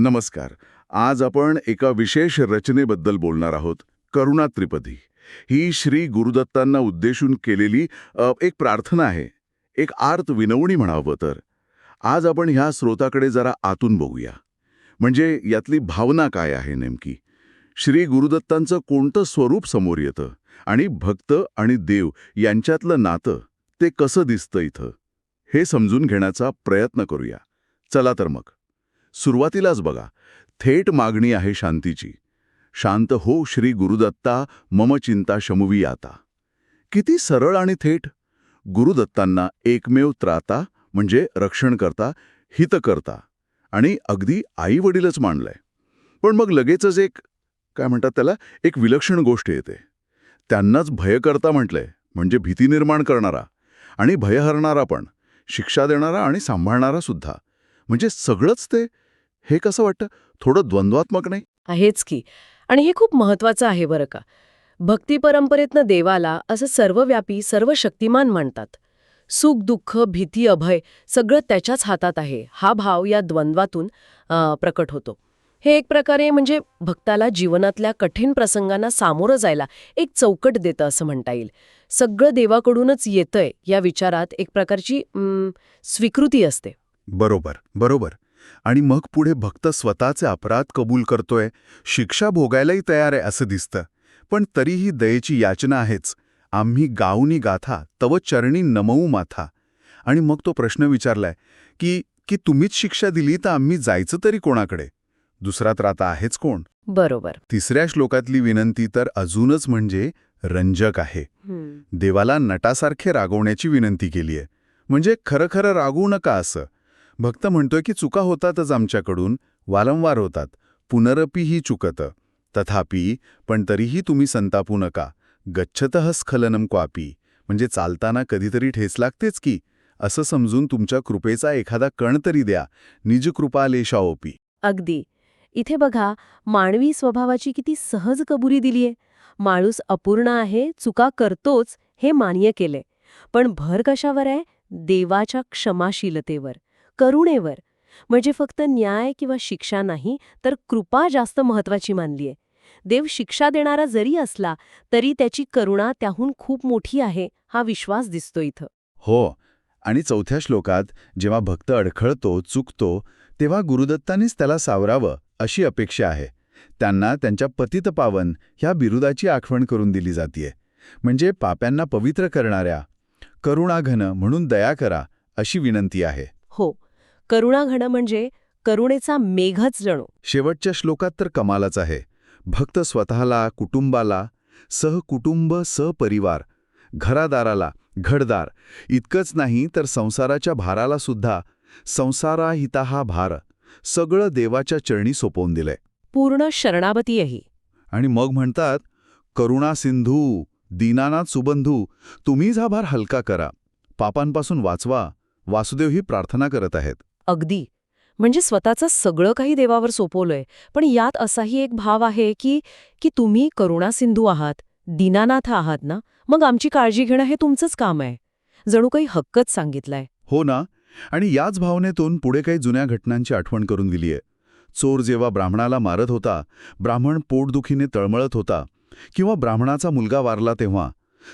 नमस्कार. आज आपण एका विशेष रचनेबद्दल बोलणार आहोत करुणा त्रिपदी. ही श्री गुरुदत्तांना उद्देशून केलेली एक प्रार्थना आहे. एक आर्त विनवणी म्हणावं तर. आज आपण ह्या स्रोताकडे जरा आतून बघूया. म्हणजे यातली भावना काय आहे नेमकी? श्री गुरुदत्तांचं कोणतं स्वरूप समोर येतं? आणि भक्त आणि देव यांच्यातलं नातं ते कसं दिसतं इथं? हे समजून घेण्याचा प्रयत्न करूया. चला तर मग. सुरुवातीलाच बघा. थेट मागणी आहे शांतीची. शांत हो श्री गुरुदत्ता मम चिंता शमुवी आता. किती सरळ आणि थेट. गुरुदत्तांना एकमेव त्राता म्हणजे रक्षण करता हित करता. आणि अगदी आई वडीलच पण मग लगेचच एक काय म्हणतात त्याला एक विलक्षण गोष्ट येते. त्यांनाच भयकर्ता म्हटलंय म्हणजे भीती निर्माण करणारा. आणि भय हरणारा पण. शिक्षा देणारा आणि सांभाळणारा सुद्धा. म्हणजे सगळंच ते? हे कसं वाटतं? थोडं द्वंद्वात्मक नाही? आहेच की. आणि हे खूप महत्वाचं आहे बरं का. भक्ती परंपरेतनं देवाला असं सर्वव्यापी सर्व शक्तिमान मानतात सुख दुःख भीती अभय सगळं त्याच्याच हातात आहे. हा भाव या द्वंद्वातून प्रकट होतो. हे एक प्रकारे म्हणजे भक्ताला जीवनातल्या कठीण प्रसंगांना सामोरं जायला एक चौकट देतं असं म्हणता येईल. सगळं देवाकडूनच येतंय या विचारात एक प्रकारची स्वीकृती असते. बरोबर बरोबर. आणि मग पुढे भक्त स्वतःचे अपराध कबूल करतोय शिक्षा भोगायलाही तयार आहे असं दिसतं. पण तरीही दयेची याचना आहेच. आम्ही गाऊनी गाथा तव चरणी नमवू माथा. आणि मग तो प्रश्न विचारलाय की की तुम्हीच शिक्षा दिली तर आम्ही जायचं तरी कोणाकडे? दुसरा त्राता आहेच कोण? बरोबर. तिसऱ्या श्लोकातली विनंती तर अजूनच म्हणजे रंजक आहे. देवाला नटासारखे रागवण्याची विनंती केलीय. म्हणजे खरं खरं रागवू नका असं. भक्त म्हणतोय की चुका होतातच आमच्याकडून वारंवार होतात. पुनरपी ही चुकतं. तथापि पण तरीही तुम्ही संतापू नका. गच्छतः स्खलनम क्वापी. म्हणजे चालताना कधीतरी ठेस लागतेच की. असं समजून तुमच्या कृपेचा एखादा कण तरी द्या. निज कृपालेशाओपी. अगदी. इथे बघा मानवी स्वभावाची किती सहज कबुरी दिलीये. माणूस अपूर्ण आहे चुका करतोच हे मान्य केले पण भर कशावर आहे? देवाच्या क्षमाशीलतेवर. करुणेवर. म्हणजे फक्त न्याय किंवा शिक्षा नाही तर कृपा जास्त महत्वाची मानलीये. देव शिक्षा देणारा जरी असला तरी त्याची करुणा त्याहून खूप मोठी आहे हा विश्वास दिसतो इथं. हो आणि चौथ्या श्लोकात जेव्हा भक्त अडखळतो चुकतो तेव्हा गुरुदत्तांनीच त्याला सावरावं अशी अपेक्षा आहे. त्यांना त्यांच्या पतित पावन ह्या बिरुदाची आठवण करून दिली जातीये. म्हणजे पाप्यांना पवित्र करणाऱ्या करुणाघन म्हणून दया करा अशी विनंती आहे. हो करुणाघन म्हणजे करुणेचा मेघच जणू. शेवटच्या श्लोकात तर कमालच आहे. भक्त स्वतःला कुटुंबाला सहकुटुंब सहपरिवार घरादाराला घडदार इतकंच नाही तर संसाराच्या भाराला सुद्धा संसाराहिता हा भार सगळं देवाच्या चरणी सोपवून दिलंय. पूर्ण शरणागतीयही. आणि मग म्हणतात करुणा सिंधू दीनानाथ सुबंधू तुम्हीच हा भार हलका करा. पापांपासून वाचवा. वासुदेव ही प्रार्थना करत आहेत. अगदी. म्हणजे स्वतःचं सगळं काही देवावर सोपवलंय पण यात असाही एक भाव आहे की की तुम्ही करुणासिंधू आहात दीनानाथ आहात ना? मग आमची काळजी घेणं हे तुमचंच काम आहे. जणू काही हक्कच सांगितलाय. हो ना? आणि याच भावनेतून पुढे काही जुन्या घटनांची आठवण करून दिलीये. चोर जेव्हा ब्राह्मणाला मारत होता ब्राह्मण पोटदुखीने तळमळत होता किंवा ब्राह्मणाचा मुलगा वारला तेव्हा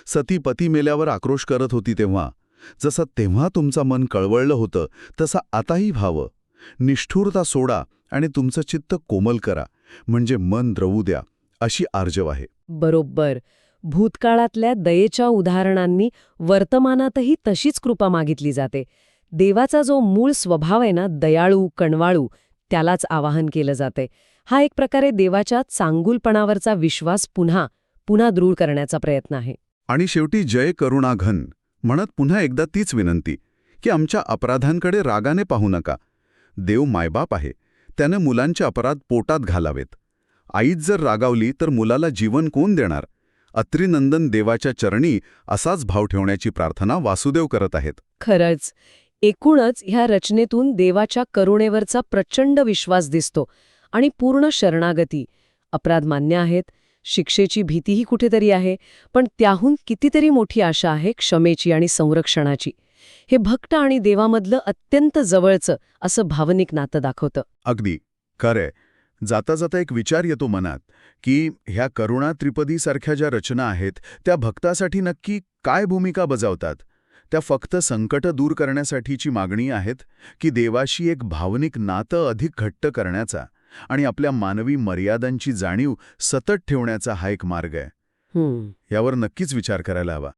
सती पती मेल्यावर आक्रोश करत होती तेव्हा जसं तेव्हा तुमचं मन कळवळलं होतं तसं आताही व्हावं. निष्ठुरता सोडा आणि तुमचं चित्त कोमल करा. म्हणजे मन द्रवू द्या अशी आर्जव आहे. बरोबर. भूतकाळातल्या दयेच्या उदाहरणांनी वर्तमानातही तशीच कृपा मागितली जाते. देवाचा जो मूळ स्वभाव आहे ना दयाळू कणवाळू त्यालाच आवाहन केलं जाते. हा एक प्रकारे देवाच्या चांगुलपणावरचा विश्वास पुन्हा पुन्हा दृढ करण्याचा प्रयत्न आहे. आणि शेवटी जय करुणा घन म्हणत पुन्हा एकदा तीच विनंती की आमच्या अपराधांकडे रागाने पाहू नका. देव मायबाप आहे. त्यानं मुलांचे अपराध पोटात घालावेत. आईच जर रागावली तर मुलाला जीवन कोण देणार? अत्रिनंदन देवाच्या चरणी असाच भाव ठेवण्याची प्रार्थना वासुदेव करत आहेत. खरंच एकूणच ह्या रचनेतून देवाच्या करुणेवरचा प्रचंड विश्वास दिसतो आणि पूर्ण शरणागती. अपराध मान्य आहेत शिक्षेची भीतीही कुठेतरी आहे पण त्याहून कितीतरी मोठी आशा आहे क्षमेची आणि संरक्षणाची. हे भक्त आणि देवामधलं अत्यंत जवळचं असं भावनिक नातं दाखवतं. अगदी. खरंय. जाता जाता एक विचार येतो मनात की ह्या करुणा त्रिपदीसारख्या ज्या रचना आहेत त्या भक्तासाठी नक्की काय भूमिका बजावतात? त्या फक्त संकट दूर करण्यासाठीची मागणी आहेत की देवाशी एक भावनिक नातं अधिक घट्ट करण्याचा? आणि आपल्या मानवी मर्यादांची जाणीव सतत ठेवण्याचा हा एक मार्ग आहे. यावर नक्कीच विचार करायला हवा.